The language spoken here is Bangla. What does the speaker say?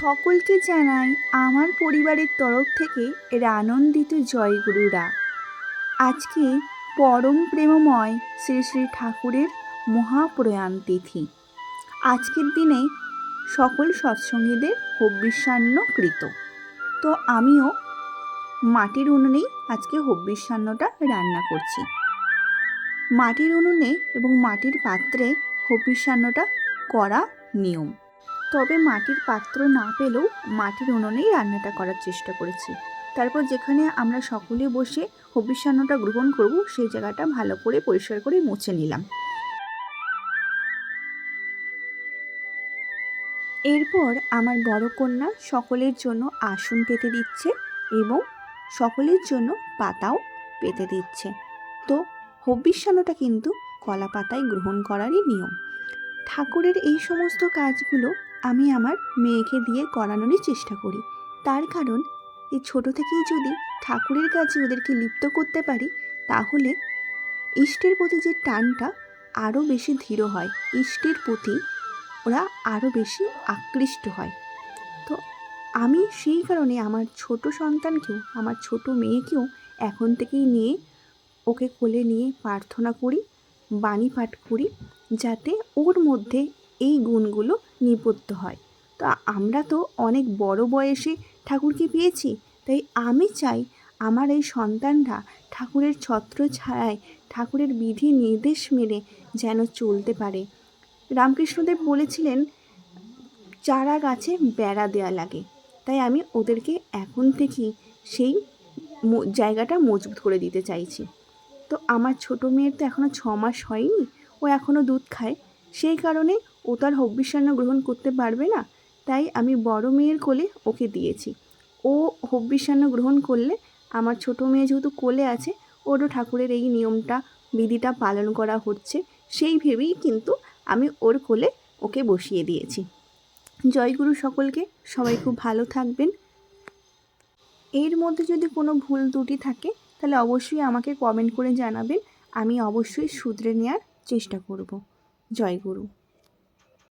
সকলকে জানাই আমার পরিবারের তরফ থেকে এর আনন্দিত জয়গুরুরা। আজকে পরম প্রেমময় শ্রী শ্রী ঠাকুরের মহাপ্রয়াণ তিথি। আজকের দিনে সকল সৎসঙ্গীদের হব্বিষ্যান্নকৃত তো আমিও মাটির উনুনেই আজকে হব্বিষ্যান্নটা রান্না করছি। মাটির উনুনে এবং মাটির পাত্রে হব্বিষ্যান্নটা করা নিয়ম। তবে মাটির পাত্র না পেলেও মাটির উনুনেই রান্নাটা করার চেষ্টা করেছি। তারপর যেখানে আমরা সকলে বসে হবিষ্যান্নটা গ্রহণ করব, সেই জায়গাটা ভালো করে পরিষ্কার করে মুছে নিলাম। এরপর আমার বড় কন্যা সকলের জন্য আসন পেতে দিচ্ছে এবং সকলের জন্য পাতাও পেতে দিচ্ছে। তো হবিষ্যান্নটা কিন্তু কলা পাতায় গ্রহণ করারই নিয়ম। ঠাকুরের এই সমস্ত কাজগুলো আমি আমার মেয়েকে দিয়ে করানোরই চেষ্টা করি। তার কারণ এই ছোট থেকেই যদি ঠাকুরের কাজে ওদেরকে লিপ্ত করতে পারি, তাহলে ইষ্টের প্রতি যে টানটা আরও বেশি ধীর হয়। ইষ্টের প্রতি ওরা আরও বেশি আকৃষ্ট হয়। তো আমি সেই কারণে আমার ছোট সন্তানকেও, আমার ছোট মেয়েকেও এখন থেকেই নিয়ে ওকে কোলে নিয়ে প্রার্থনা করি। বাণী পাঠ করি যাতে ওর মধ্যে এই গুণগুলো নিপত্য হয়। তো আমরা তো অনেক বড় বয়সে ঠাকুরকে পেয়েছি, তাই আমি চাই আমার এই সন্তানরা ঠাকুরের ছত্র ছায়ায় ঠাকুরের বিধি নির্দেশ মেনে যেন চলতে পারে। রামকৃষ্ণদেব বলেছিলেন, চারা গাছে বেড়া দেওয়া লাগে, তাই আমি ওদেরকে এখন থেকেই সেই জায়গাটা মজবুত করে দিতে চাইছি। তো আমার ছোটো মেয়ের তো এখনও ছ মাস হয়নি, ও এখনও দুধ খায়। সেই কারণে ও তো আর হব্বিষ্যান্ন গ্রহণ করতে পারবে না, তাই আমি বড় মেয়ের কোলে ওকে দিয়েছি। ও হব্বিষ্যান্ন গ্রহণ করলে আমার ছোটো মেয়ে যেহেতু কোলে আছে, ওরও ঠাকুরের এই নিয়মটা, বিধিটা পালন করা হচ্ছে, সেই ভেবেই কিন্তু আমি ওর কোলে ওকে বসিয়ে দিয়েছি। জয়গুরু সকলকে, সবাই খুব ভালো থাকবেন। এর মধ্যে যদি কোনো ভুল ত্রুটি থাকে তাহলে অবশ্যই আমাকে কমেন্ট করে জানাবেন। আমি অবশ্যই শুধরে নেওয়ার চেষ্টা করব। জয় গুরু।